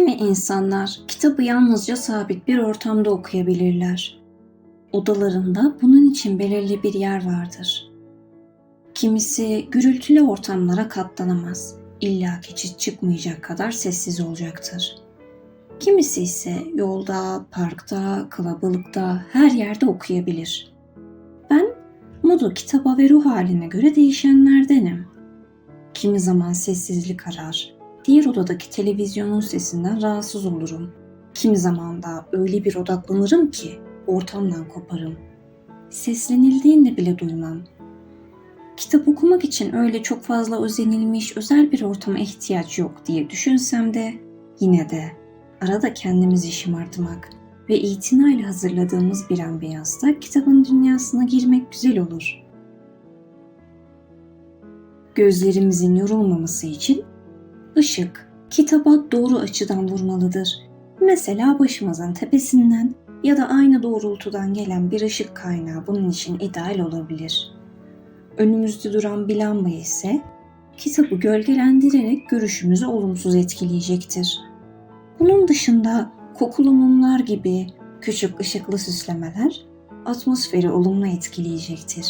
insanlar kitabı yalnızca sabit bir ortamda okuyabilirler. Odalarında bunun için belirli bir yer vardır. Kimisi gürültülü ortamlara katlanamaz. İlla geçit çıkmayacak kadar sessiz olacaktır. Kimisi ise yolda, parkta, kalabalıkta, her yerde okuyabilir. Ben modu kitaba ve ruh haline göre değişenlerdenim. Kimi zaman sessizlik arar, diğer odadaki televizyonun sesinden rahatsız olurum. Kimi zaman da öyle bir odaklanırım ki ortamdan koparım. Seslenildiğinde bile duymam. Kitap okumak için öyle çok fazla özenilmiş özel bir ortama ihtiyaç yok diye düşünsem de yine de arada kendimizi şımartmak ve itinayla hazırladığımız bir ambiyansta kitabın dünyasına girmek güzel olur. Gözlerimizin yorulmaması için ışık kitaba doğru açıdan vurmalıdır. Mesela başımızın tepesinden ya da aynı doğrultudan gelen bir ışık kaynağı bunun için ideal olabilir. Önümüzde duran bir lamba ise kitabı gölgelendirerek görüşümüzü olumsuz etkileyecektir. Bunun dışında kokulu mumlar gibi küçük ışıklı süslemeler atmosferi olumlu etkileyecektir.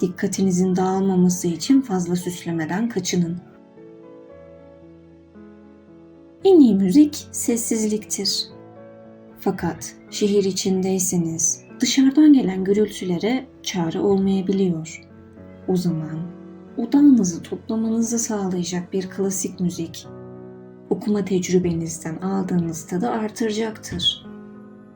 Dikkatinizin dağılmaması için fazla süslemeden kaçının. En iyi müzik sessizliktir. Fakat şehir içindeyseniz dışarıdan gelen gürültülere çare olmayabiliyor. O zaman odağınızı toplamanızı sağlayacak bir klasik müzik okuma tecrübenizden aldığınız tadı artıracaktır.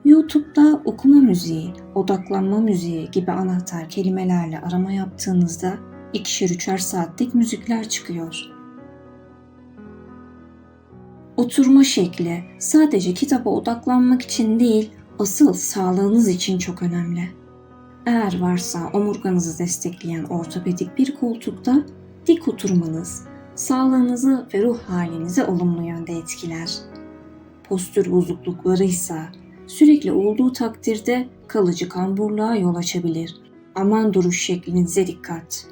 YouTube'da okuma müziği, odaklanma müziği gibi anahtar kelimelerle arama yaptığınızda ikişer üçer saatlik müzikler çıkıyor. Oturma şekli sadece kitaba odaklanmak için değil, asıl sağlığınız için çok önemli. Eğer varsa omurganızı destekleyen ortopedik bir koltukta dik oturmanız sağlığınızı ve ruh halinizi olumlu yönde etkiler. Postür bozuklukları ise sürekli olduğu takdirde kalıcı kamburluğa yol açabilir. Aman duruş şeklinize dikkat.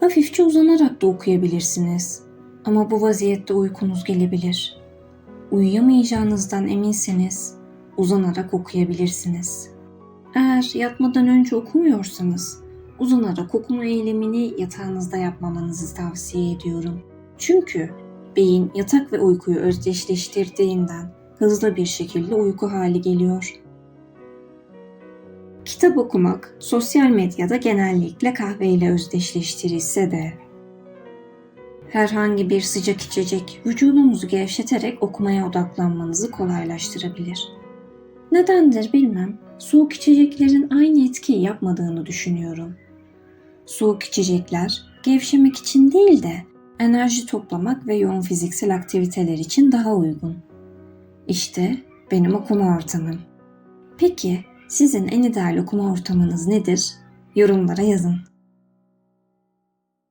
Hafifçe uzanarak da okuyabilirsiniz. Ama bu vaziyette uykunuz gelebilir. Uyuyamayacağınızdan eminseniz uzanarak okuyabilirsiniz. Eğer yatmadan önce okumuyorsanız uzanarak okuma eylemini yatağınızda yapmamanızı tavsiye ediyorum. Çünkü beyin yatak ve uykuyu özdeşleştirdiğinden hızlı bir şekilde uyku hali geliyor. Kitap okumak sosyal medyada genellikle kahveyle özdeşleştirilse de herhangi bir sıcak içecek vücudunuzu gevşeterek okumaya odaklanmanızı kolaylaştırabilir. Nedendir bilmem. Soğuk içeceklerin aynı etkiyi yapmadığını düşünüyorum. Soğuk içecekler gevşemek için değil de enerji toplamak ve yoğun fiziksel aktiviteler için daha uygun. İşte benim okuma ortamım. Peki sizin en ideal okuma ortamınız nedir? Yorumlara yazın.